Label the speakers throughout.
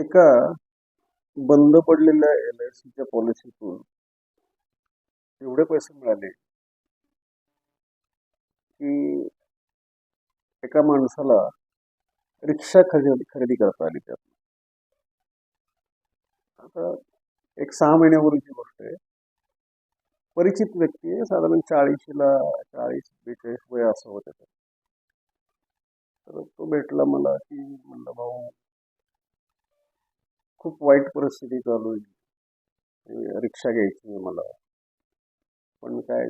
Speaker 1: एका बंद पडलेल्या एल आय सीच्या पॉलिसीतून एवढे पैसे मिळाले की एका माणसाला रिक्षा खरेदी खरेदी करता आली त्यात आता एक सहा महिन्यापूर्वीची गोष्ट आहे. परिचित व्यक्ती आहे साधारण चाळीशीला चाळीस बेचाळीस वय असं होतं तर तो भेटला मला की म्हणलं भाऊ खूप वाईट परिस्थिती चालू आहे. रिक्षा घ्यायची आहे मला. पण काय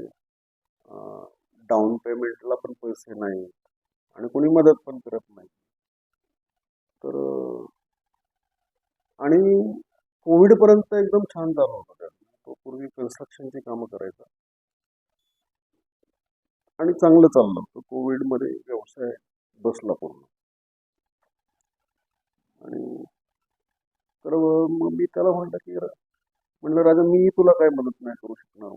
Speaker 1: डाऊन पेमेंटला पण पैसे नाही आणि कोणी मदत पण करत नाही. तर आणि कोविडपर्यंत एकदम छान चालू होतं त्यात. तो पूर्वी कन्स्ट्रक्शनची कामं करायचा. आणि चांगलं चाललं होतं. कोविडमध्ये व्यवसाय बसला पूर्ण. आणि तर मग मी त्याला म्हणलं की म्हणलं राजा मी तुला काय मदत नाही करू शकणार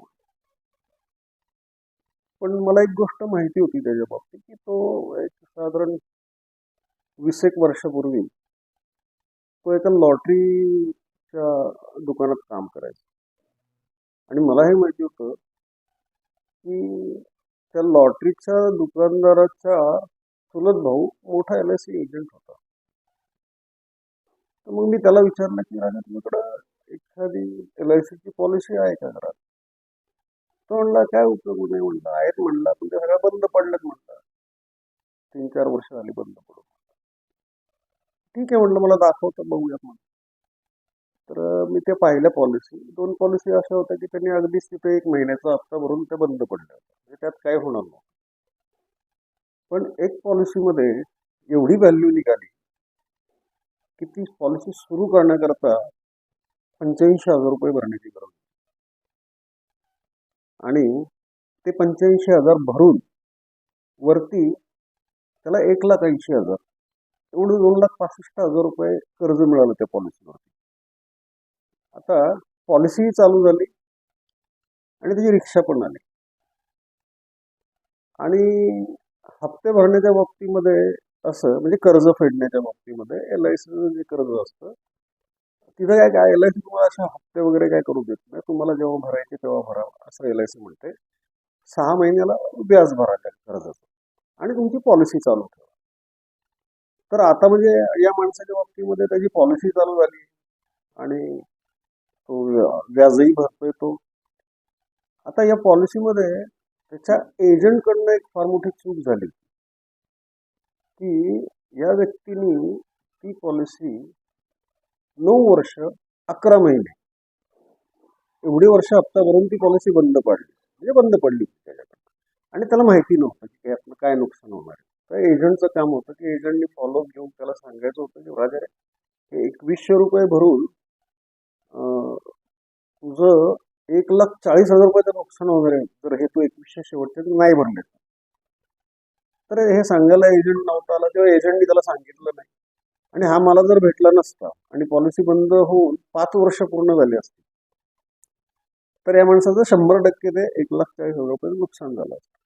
Speaker 1: पण मला एक गोष्ट माहिती होती त्याच्या बाबतीत की तो एक साधारण वीस एक वर्षापूर्वी तो एका लॉटरीच्या दुकानात काम करायचा. आणि मला हे माहिती होतं की त्या लॉटरीच्या दुकानदाराचा चुलत भाऊ मोठा एल आय सी एजंट होता. मग मी त्याला विचारलं की राजा तुझ्याकडं एखादी एल आय सीची पॉलिसी आहे का घरात? तो म्हणला काय उपयोग नाही म्हणला आहेत म्हणला पण ते सगळ्या बंद पडल्यात म्हणला. तीन चार वर्ष झाली बंद पडून. ठीक आहे म्हणलं मला दाखवतं बघूयात म्हणलं. तर मी ते पाहिल्या पॉलिसी दोन पॉलिसी अशा होत्या की त्यांनी अगदीच तिथे एक महिन्याचा हप्ता भरून ते बंद पडल्या म्हणजे त्यात काय होणार नव्हतं पण एक पॉलिसीमध्ये एवढी व्हॅल्यू निघाली की ती पॉलिसी सुरू करण्याकरता पंच्याऐंशी हजार रुपये भरण्याची गरज आणि ते पंच्याऐंशी हजार भरून वरती त्याला एक लाख ऐंशी हजार एवढं दोन लाख पासष्ट हजार रुपये कर्ज मिळालं त्या पॉलिसीवरती आता पॉलिसी चालू झाली आणि त्याची रिक्षा पण आली. आणि हप्ते भरण्याच्या बाबतीमध्ये असं म्हणजे कर्ज फेडण्याच्या बाबतीमध्ये एल आय सीचं जे कर्ज असतं तिथं काय काय एल आय सी तुम्हाला असे हप्ते वगैरे काय करू देत नाही. तुम्हाला जेव्हा भरायचे तेव्हा भरा असं एल आय सी म्हणते. सहा महिन्याला व्याज भरा त्या कर्जाचं. आणि तुमची पॉलिसी चालू ठेवा. तर आता म्हणजे या माणसाच्या बाबतीमध्ये त्याची पॉलिसी चालू झाली. आणि तो व्याजही भरतोय तो. आता या पॉलिसीमध्ये त्याच्या एजंटकडनं एक फार मोठी चूक झाली. की या व्यक्तीने ती पॉलिसी नऊ वर्ष अकरा महिने एवढी वर्ष हप्ता भरून ती पॉलिसी बंद पडली. म्हणजे बंद पडली त्याच्याकडे आणि त्याला माहिती नव्हतं की यातनं काय नुकसान होणार आहे. तर एजंटचं काम होतं की एजंटने फॉलोअप घेऊन त्याला सांगायचं होतं की राजा रे हे एकवीसशे रुपये भरून तुझं एक लाख चाळीस हजार रुपयाचं नुकसान होणार आहे. तर हे तू एकवीसशे शेवटचे नाही भरले तर हे सांगायला एजंट नव्हता आला तेव्हा एजंटनी त्याला सांगितलं नाही. आणि हा मला जर भेटला नसता आणि पॉलिसी बंद होऊन पाच वर्ष पूर्ण झाली असती तर या माणसाचं शंभर टक्के ते एक लाख चाळीस हजार रुपये नुकसान झालं असतं.